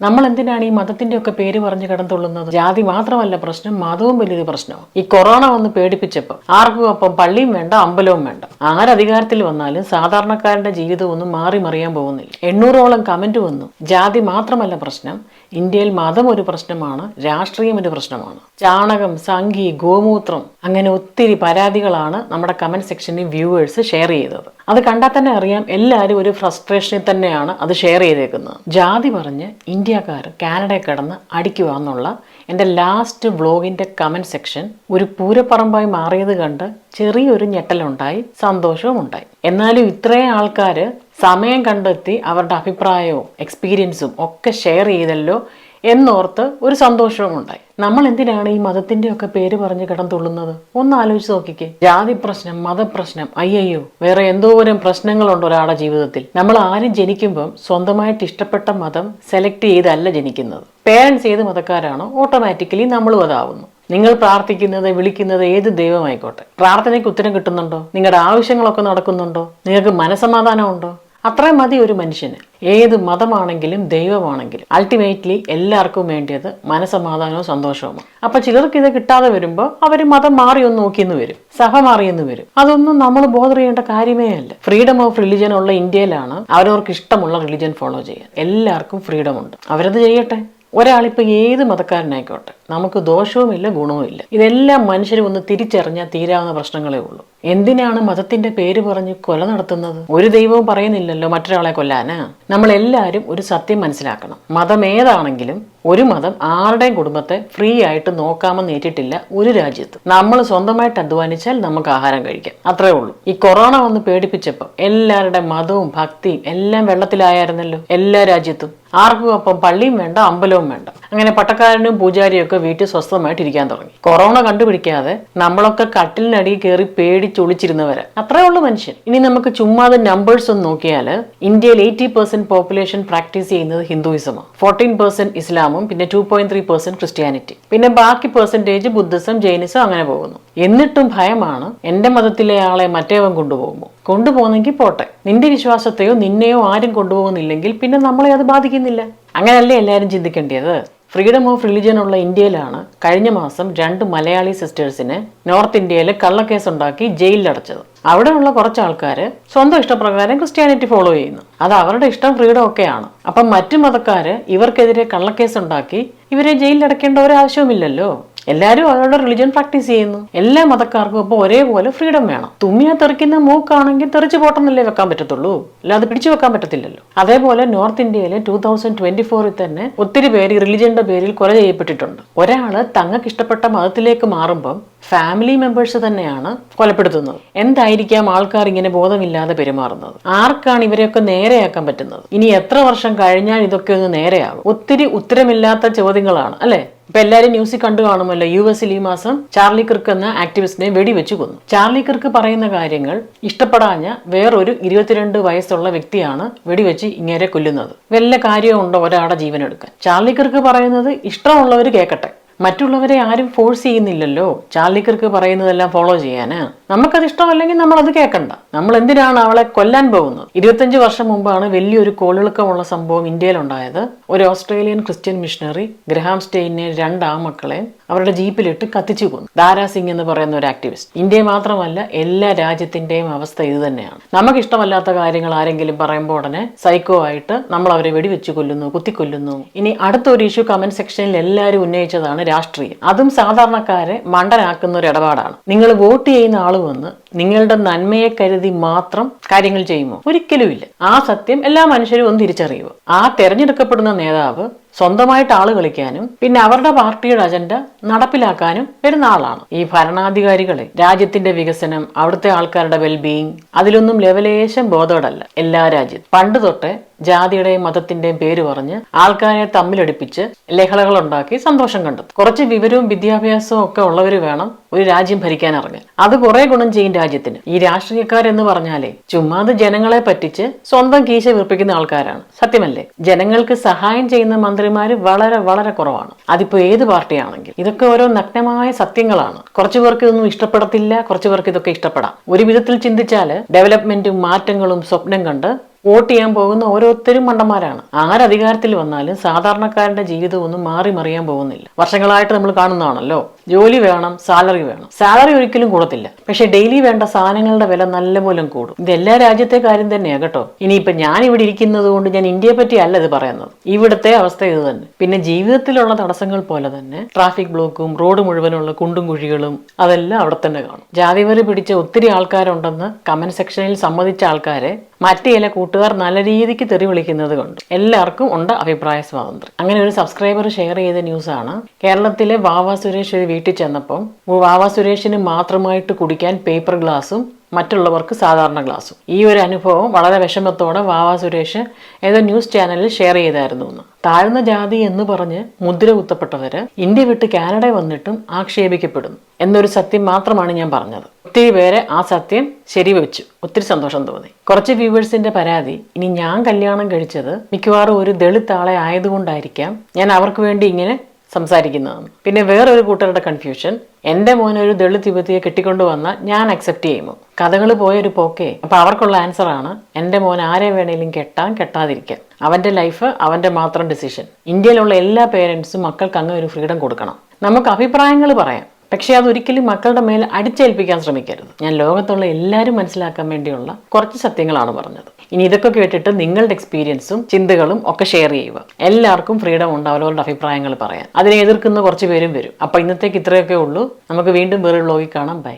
നമ്മൾ എന്തിനാണ് ഈ മതത്തിന്റെ ഒക്കെ പേര് പറഞ്ഞു കിടന്നുള്ളുന്നത് ജാതി മാത്രമല്ല പ്രശ്നം മതവും വലിയൊരു പ്രശ്നവും ഈ കൊറോണ വന്ന് പേടിപ്പിച്ചപ്പോൾ ആർക്കും അപ്പം പള്ളിയും വേണ്ട അമ്പലവും വേണ്ട. ആരധികാരത്തിൽ വന്നാലും സാധാരണക്കാരന്റെ ജീവിതം ഒന്നും മാറി മറിയാൻ പോകുന്നില്ല. എണ്ണൂറോളം കമന്റ് വന്നു. ജാതി മാത്രമല്ല പ്രശ്നം ഇന്ത്യയിൽ മതം ഒരു പ്രശ്നമാണ് രാഷ്ട്രീയം ഒരു പ്രശ്നമാണ്. ചാണകം സംഘി ഗോമൂത്രം അങ്ങനെ ഒത്തിരി പരാതികളാണ് നമ്മുടെ കമന്റ് സെക്ഷനിൽ വ്യൂവേഴ്സ് ഷെയർ ചെയ്തത്. അത് കണ്ടാൽ തന്നെ അറിയാം എല്ലാവരും ഒരു ഫ്രസ്ട്രേഷനിൽ തന്നെയാണ് അത് ഷെയർ ചെയ്തേക്കുന്നത്. ജാതി പറഞ്ഞ് ഇന്ത്യക്കാർ കാനഡയിൽ കിടന്ന് അടിക്കുക എന്നുള്ള എന്റെ ലാസ്റ്റ് വ്ളോഗിന്റെ കമന്റ് സെക്ഷൻ ഒരു പൂരപ്പറമ്പായി മാറിയത് കണ്ട് ചെറിയൊരു ഞെട്ടലുണ്ടായി സന്തോഷവും ഉണ്ടായി എന്നാലും ഇത്രയും ആൾക്കാർ സമയം കണ്ടെത്തി അവരുടെ അഭിപ്രായവും എക്സ്പീരിയൻസും ഒക്കെ ഷെയർ ചെയ്തല്ലോ. എന്നോർത്ത് ഒരു സന്തോഷവും ഉണ്ടായി നമ്മൾ എന്തിനാണ് ഈ മതത്തിന്റെ ഒക്കെ പേര് പറഞ്ഞ് കിടന്നുള്ളുന്നത്? ഒന്ന് ആലോചിച്ച് നോക്കിക്കേ. ജാതി പ്രശ്നം മതപ്രശ്നം അയ്യയ്യോ വേറെ എന്തോരം പ്രശ്നങ്ങളുണ്ട് ഒരാളുടെ ജീവിതത്തിൽ. നമ്മൾ ആരും ജനിക്കുമ്പം സ്വന്തമായിട്ട് ഇഷ്ടപ്പെട്ട മതം സെലക്ട് ചെയ്തല്ല ജനിക്കുന്നത്. പേരൻസ് ഏത് മതക്കാരാണോ ഓട്ടോമാറ്റിക്കലി നമ്മളും അതാവുന്നു. നിങ്ങൾ പ്രാർത്ഥിക്കുന്നത് വിളിക്കുന്നത് ഏത് ദൈവമായിക്കോട്ടെ. പ്രാർത്ഥനയ്ക്ക് ഉത്തരം കിട്ടുന്നുണ്ടോ? നിങ്ങളുടെ ആവശ്യങ്ങളൊക്കെ നടക്കുന്നുണ്ടോ? നിങ്ങൾക്ക് മനസമാധാനമുണ്ടോ അത്രയും മതി ഒരു മനുഷ്യന്. ഏത് മതമാണെങ്കിലും ദൈവമാണെങ്കിലും. അൾട്ടിമേറ്റ്ലി എല്ലാവർക്കും വേണ്ടിയത് മനസമാധാനവും സന്തോഷവുമാണ്. അപ്പൊ ചിലർക്ക് ഇത് കിട്ടാതെ വരുമ്പോൾ അവർ മതം മാറി ഒന്ന് നോക്കിയെന്ന് വരും. സഭ മാറിയെന്ന് വരും. അതൊന്നും നമ്മൾ ബോധർ ചെയ്യേണ്ട കാര്യമേ അല്ല. ഫ്രീഡം ഓഫ് റിലിജൻ ഉള്ള ഇന്ത്യയിലാണ് അവരവർക്ക് ഇഷ്ടമുള്ള റിലിജൻ ഫോളോ ചെയ്യാൻ എല്ലാവർക്കും ഫ്രീഡം ഉണ്ട്. അവരത് ചെയ്യട്ടെ? ഒരാളിപ്പോൾ ഏത് മതക്കാരനായിക്കോട്ടെ നമുക്ക് ദോഷവുമില്ല ഗുണവുമില്ല. ഇതെല്ലാം മനുഷ്യരും ഒന്ന് തിരിച്ചറിഞ്ഞാൽ തീരാവുന്ന പ്രശ്നങ്ങളേ ഉള്ളൂ. എന്തിനാണ് മതത്തിന്റെ പേര് പറഞ്ഞ് കൊല നടത്തുന്നത്? ഒരു ദൈവവും പറയുന്നില്ലല്ലോ മറ്റൊരാളെ കൊല്ലാന്? നമ്മൾ എല്ലാവരും ഒരു സത്യം മനസ്സിലാക്കണം. മതം ഏതാണെങ്കിലും ഒരു മതം ആരുടെയും കുടുംബത്തെ ഫ്രീ ആയിട്ട് നോക്കാമെന്ന് ഏറ്റിട്ടില്ല ഒരു രാജ്യത്ത്. നമ്മൾ സ്വന്തമായിട്ട് അധ്വാനിച്ചാൽ നമുക്ക് ആഹാരം കഴിക്കാം. അത്രേ ഉള്ളൂ. ഈ കൊറോണ വന്ന് പേടിപ്പിച്ചപ്പോൾ എല്ലാവരുടെ മതവും ഭക്തിയും എല്ലാം വെള്ളത്തിലായിരുന്നല്ലോ എല്ലാ രാജ്യത്തും. ആർക്കും അപ്പം പള്ളിയും വേണ്ട അമ്പലവും വേണ്ട. അങ്ങനെ പട്ടക്കാരനും പൂജാരിയും ഒക്കെ വീട്ടിൽ സ്വസ്ഥമായിട്ട് ഇരിക്കാൻ തുടങ്ങി. കൊറോണ കണ്ടുപിടിക്കാതെ നമ്മളൊക്കെ കട്ടിലിനടി കയറി പേടിച്ചൊളിച്ചിരുന്നവരെ അത്രേ ഉള്ളൂ മനുഷ്യൻ. ഇനി നമുക്ക് ചുമ്മാതെ നമ്പേഴ്സ് ഒന്ന് നോക്കിയാൽ ഇന്ത്യയിൽ എയ്റ്റി പെർസെന്റ് പോപ്പുലേഷൻ പ്രാക്ടീസ് ചെയ്യുന്നത് ഹിന്ദുയിസമാണ് ഫോർട്ടീൻ പെർസെന്റ് ഇസ്ലാമും പിന്നെ two point three percent Christianity പിന്നെ ബാക്കി പെർസെന്റേജ് ബുദ്ധിസം ജൈനിസം അങ്ങനെ പോകുന്നു. എന്നിട്ടും ഭയമാണ് എന്റെ മതത്തിലെ ആളെ മറ്റേവൻ കൊണ്ടുപോകുമ്പോൾ കൊണ്ടുപോകുന്നെങ്കിൽ പോട്ടെ. നിന്റെ വിശ്വാസത്തെയോ നിന്നെയോ ആരും കൊണ്ടുപോകുന്നില്ലെങ്കിൽ പിന്നെ നമ്മളെ അത് ബാധിക്കുന്നില്ല. അങ്ങനെയല്ലേ എല്ലാവരും ചിന്തിക്കേണ്ടത് ഫ്രീഡം ഓഫ് റിലിജിയൻ ഉള്ള ഇന്ത്യയിലാണ് കഴിഞ്ഞ മാസം രണ്ട് മലയാളി സിസ്റ്റേഴ്സിനെ നോർത്ത് ഇന്ത്യയിൽ കള്ളക്കേസ് ഉണ്ടാക്കി ജയിലിലടച്ചത്. അവിടെയുള്ള കുറച്ച് ആൾക്കാർ സ്വന്തം ഇഷ്ടപ്രകാരം ക്രിസ്ത്യാനിറ്റി ഫോളോ ചെയ്യുന്നു. അത് അവരുടെ ഇഷ്ടം ഫ്രീഡം ഒക്കെയാണ്. അപ്പം മറ്റു മതക്കാർ ഇവർക്കെതിരെ കള്ളക്കേസ് ഉണ്ടാക്കി ഇവരെ ജയിലിലടക്കേണ്ട ഒരു ആവശ്യവുമില്ലല്ലോ? എല്ലാവരും അവരുടെ റിലിജൻ പ്രാക്ടീസ് ചെയ്യുന്നു. എല്ലാ മതക്കാർക്കും ഇപ്പോൾ ഒരേപോലെ ഫ്രീഡം വേണം. തുമ്മിയാ തെറിക്കുന്ന മൂക്കാണെങ്കിൽ തെറിച്ച് പോട്ടെന്നല്ലേ വെക്കാൻ പറ്റത്തുള്ളൂ. അല്ലാതെ പിടിച്ചു വെക്കാൻ പറ്റത്തില്ലല്ലോ. അതേപോലെ നോർത്ത് ഇന്ത്യയിലെ ടൂ തൗസൻഡ് ട്വന്റി ഫോറിൽ തന്നെ ഒത്തിരി പേര് റിലിജന്റെ പേരിൽ കൊല ചെയ്യപ്പെട്ടിട്ടുണ്ട്. ഒരാൾ തങ്ങൾക്ക് ഇഷ്ടപ്പെട്ട മതത്തിലേക്ക് മാറുമ്പം ഫാമിലി മെമ്പേഴ്സ് തന്നെയാണ് കൊലപ്പെടുത്തുന്നത്. എന്തായിരിക്കാം ആൾക്കാർ ഇങ്ങനെ ബോധമില്ലാതെ പെരുമാറുന്നത്? ആർക്കാണ് ഇവരെയൊക്കെ നേരെയാക്കാൻ പറ്റുന്നത്? ഇനി എത്ര വർഷം കഴിഞ്ഞാൽ ഇതൊക്കെ ഒന്ന് നേരെയാകും? ഒത്തിരി ഉത്തരമില്ലാത്ത ചോദ്യങ്ങളാണ് അല്ലെ? ഇപ്പൊ എല്ലാരും ന്യൂസിൽ കണ്ടു കാണുമല്ലോ. യു എസിൽ ഈ മാസം ചാർലി കിർക്ക് എന്ന ആക്ടിവിസ്റ്റിനെ വെടിവെച്ച് കൊന്നു. ചാർലി കിർക്ക് പറയുന്ന കാര്യങ്ങൾ ഇഷ്ടപ്പെടാഞ്ഞ വേറൊരു ഇരുപത്തിരണ്ട് വയസ്സുള്ള വ്യക്തിയാണ് വെടിവെച്ച് ഇങ്ങനെ കൊല്ലുന്നത്. വല്ല കാര്യമുണ്ടോ ഒരാളുടെ ജീവനെടുക്കാൻ? ചാർലി കിർക്ക് പറയുന്നത് ഇഷ്ടമുള്ളവർ കേൾക്കട്ടെ. മറ്റുള്ളവരെ ആരും ഫോഴ്സ് ചെയ്യുന്നില്ലല്ലോ. ചാർലിക്കർക്ക് പറയുന്നതെല്ലാം ഫോളോ ചെയ്യാന്. നമുക്കത് ഇഷ്ടമല്ലെങ്കിൽ നമ്മൾ അത് കേൾക്കണ്ട. നമ്മൾ എന്തിനാണ് അവളെ കൊല്ലാൻ പോകുന്നത്? ഇരുപത്തഞ്ച് വർഷം മുമ്പാണ് വലിയൊരു കോളിളക്കമുള്ള സംഭവം ഇന്ത്യയിലുണ്ടായത്. ഒരു ഓസ്ട്രേലിയൻ ക്രിസ്ത്യൻ മിഷണറി ഗ്രഹാം സ്റ്റെയിനെ രണ്ട് ആമക്കളെ അവരുടെ ജീപ്പിലിട്ട് കത്തിച്ചു കൊന്നു. ദാരാ സിംഗ് എന്ന് പറയുന്ന ഒരു ആക്ടിവിസ്റ്റ് ഇന്ത്യ മാത്രമല്ല എല്ലാ രാജ്യത്തിന്റെയും അവസ്ഥ ഇത് തന്നെയാണ്. നമുക്ക് ഇഷ്ടമല്ലാത്ത കാര്യങ്ങൾ ആരെങ്കിലും പറയുമ്പോൾ ഉടനെ സൈക്കോ ആയിട്ട് നമ്മൾ അവരെ വെടിവെച്ച് കൊല്ലുന്നു കുത്തിക്കൊല്ലുന്നു. ഇനി അടുത്തൊരു ഇഷ്യൂ കമന്റ് സെക്ഷനിൽ എല്ലാവരും ഉന്നയിച്ചതാണ് രാഷ്ട്രീയം. അതും സാധാരണക്കാരെ മണ്ടനാക്കുന്ന ഒരു ഇടപാടാണ് നിങ്ങൾ വോട്ട് ചെയ്യുന്ന ആൾ വന്ന് നിങ്ങളുടെ നന്മയെ കരുതി മാത്രം കാര്യങ്ങൾ ചെയ്യുമോ ഒരിക്കലുമില്ല. ആ സത്യം എല്ലാ മനുഷ്യരും ഒന്ന് തിരിച്ചറിയുക. ആ തെരഞ്ഞെടുക്കപ്പെടുന്ന നേതാവ് സ്വന്തമായിട്ട് ആൾ കളിക്കാനും പിന്നെ അവരുടെ പാർട്ടിയുടെ അജണ്ട നടപ്പിലാക്കാനും വരുന്ന ആളാണ്. ഈ ഭരണാധികാരികളെ രാജ്യത്തിന്റെ വികസനം അവിടുത്തെ ആൾക്കാരുടെ വെൽബീയിങ് അതിലൊന്നും ലെവലേശം ബോധോടല്ല. എല്ലാ രാജ്യത്തും പണ്ട് തൊട്ടേ ജാതിയുടെയും മതത്തിന്റെയും പേര് പറഞ്ഞ് ആൾക്കാരെ തമ്മിലടിപ്പിച്ച് ലഹളകൾ ഉണ്ടാക്കി സന്തോഷം കണ്ടെത്തും. കുറച്ച് വിവരവും വിദ്യാഭ്യാസവും ഒക്കെ ഉള്ളവർ വേണം ഒരു രാജ്യം ഭരിക്കാൻ ഇറങ്ങാൻ. അത് കുറെ ഗുണം ചെയ്യും രാജ്യത്തിന്. ഈ രാഷ്ട്രീയക്കാരെന്ന് പറഞ്ഞാലേ ചുമ്മാത് ജനങ്ങളെ പറ്റിച്ച് സ്വന്തം കീശ വീർപ്പിക്കുന്ന ആൾക്കാരാണ്. സത്യമല്ലേ? ജനങ്ങൾക്ക് സഹായം ചെയ്യുന്ന മന്ത്രിമാര് വളരെ വളരെ കുറവാണ്. അതിപ്പോ ഏത് പാർട്ടിയാണെങ്കിൽ ഇതൊക്കെ ഓരോ നഗ്നമായ സത്യങ്ങളാണ്. കുറച്ചു പേർക്ക് ഇതൊന്നും ഇഷ്ടപ്പെടത്തില്ല കുറച്ചു പേർക്ക് ഇതൊക്കെ ഇഷ്ടപ്പെടാം. ഒരു വിധത്തിൽ ചിന്തിച്ചാൽ ഡെവലപ്മെന്റും മാറ്റങ്ങളും സ്വപ്നം കണ്ട് വോട്ട് ചെയ്യാൻ പോകുന്ന ഓരോരുത്തരും മണ്ടന്മാരാണ്. ആരധികാരത്തിൽ വന്നാലും സാധാരണക്കാരന്റെ ജീവിതം ഒന്നും മാറി മറിയാൻ പോകുന്നില്ല. വർഷങ്ങളായിട്ട് നമ്മൾ കാണുന്നതാണല്ലോ. ജോലി വേണം സാലറി വേണം. സാലറി ഒരിക്കലും കൂടത്തില്ല. പക്ഷെ ഡെയിലി വേണ്ട സാധനങ്ങളുടെ വില നല്ലപോലെ കൂടും. ഇത് എല്ലാ രാജ്യത്തെ കാര്യം തന്നെയാണ് കേട്ടോ. ഇനിയിപ്പൊ ഞാൻ ഇവിടെ ഇരിക്കുന്നത് കൊണ്ട് ഞാൻ ഇന്ത്യയെ പറ്റി അല്ല ഇത് പറയുന്നത്. ഇവിടുത്തെ അവസ്ഥ ഇത് തന്നെ. പിന്നെ ജീവിതത്തിലുള്ള തടസ്സങ്ങൾ പോലെ തന്നെ ട്രാഫിക് ബ്ലോക്കും റോഡ് മുഴുവനുള്ള കുണ്ടും കുഴികളും അതെല്ലാം അവിടെ തന്നെ കാണും. ജാതിവരി പിടിച്ച ഒത്തിരി ആൾക്കാരുണ്ടെന്ന് കമന്റ് സെക്ഷനിൽ സമ്മതിച്ച ആൾക്കാരെ മറ്റു ചില കൂട്ടുകാർ നല്ല രീതിക്ക് തെറി വിളിക്കുന്നത് കൊണ്ട് എല്ലാവർക്കും ഉണ്ട് അഭിപ്രായ സ്വാതന്ത്ര്യം. അങ്ങനെ ഒരു സബ്സ്ക്രൈബർ ഷെയർ ചെയ്ത ന്യൂസാണ് കേരളത്തിലെ വാവ സുരേഷ് വീട്ടിൽ ചെന്നപ്പം വാവ സുരേഷിന് മാത്രമായിട്ട് കുടിക്കാൻ പേപ്പർ ഗ്ലാസും മറ്റുള്ളവർക്ക് സാധാരണ ഗ്ലാസും. ഈ ഒരു അനുഭവം വളരെ വിഷമത്തോടെ വാവാ സുരേഷ് ഏതോ ന്യൂസ് ചാനലിൽ ഷെയർ ചെയ്തായിരുന്നു എന്ന്. താഴ്ന്ന ജാതി എന്ന് പറഞ്ഞ് മുദ്ര കുത്തപ്പെട്ടവര് ഇന്ത്യ വിട്ട് കാനഡ വന്നിട്ടും ആക്ഷേപിക്കപ്പെടുന്നു എന്നൊരു സത്യം മാത്രമാണ് ഞാൻ പറഞ്ഞത്. ഒത്തിരി പേരെ ആ സത്യം ശരിവെച്ചു. ഒത്തിരി സന്തോഷം തോന്നി. കുറച്ച് വ്യൂവേഴ്സിന്റെ പരാതി. ഇനി ഞാൻ കല്യാണം കഴിച്ചത് മിക്കവാറും ഒരു ദളിത് ആളെ ആയതുകൊണ്ടായിരിക്കാം ഞാൻ അവർക്ക് വേണ്ടി ഇങ്ങനെ സംസാരിക്കുന്നതെന്ന് പിന്നെ വേറൊരു കൂട്ടരുടെ കൺഫ്യൂഷൻ എന്റെ മോൻ ഒരു ദളിത് യുവതിയെ കെട്ടിക്കൊണ്ടു വന്നാൽ ഞാൻ അക്സെപ്റ്റ് ചെയ്യുമോ കഥകൾ പോയൊരു പോക്കേ. അപ്പൊ അവർക്കുള്ള ആൻസർ ആണ് എന്റെ മോൻ ആരെ വേണേലും കെട്ടാൻ കെട്ടാതിരിക്കാൻ. അവന്റെ ലൈഫ് അവന്റെ മാത്രം ഡിസിഷൻ ഇന്ത്യയിലുള്ള എല്ലാ പേരൻസും മക്കൾക്ക് അങ്ങ് ഒരു ഫ്രീഡം കൊടുക്കണം. നമുക്ക് അഭിപ്രായങ്ങൾ പറയാം. പക്ഷെ അതൊരിക്കലും മക്കളുടെ മേൽ അടിച്ചേൽപ്പിക്കാൻ ശ്രമിക്കരുത്. ഞാൻ ലോകത്തുള്ള എല്ലാവരും മനസ്സിലാക്കാൻ വേണ്ടിയുള്ള കുറച്ച് സത്യങ്ങളാണ് പറഞ്ഞത്. ഇനി ഇതൊക്കെ കേട്ടിട്ട് നിങ്ങളുടെ എക്സ്പീരിയൻസും ചിന്തകളും ഒക്കെ ഷെയർ ചെയ്യുക. എല്ലാവർക്കും ഫ്രീഡം ഉണ്ട് അവരവരുടെ അഭിപ്രായങ്ങൾ പറയാൻ. അതിനെ എതിർക്കുന്ന കുറച്ച് പേരും വരും. അപ്പൊ ഇന്നത്തേക്ക് ഇത്രയൊക്കെ ഉള്ളൂ. നമുക്ക് വീണ്ടും വേറെ വ്ളോഗിൽ കാണാം. ബൈ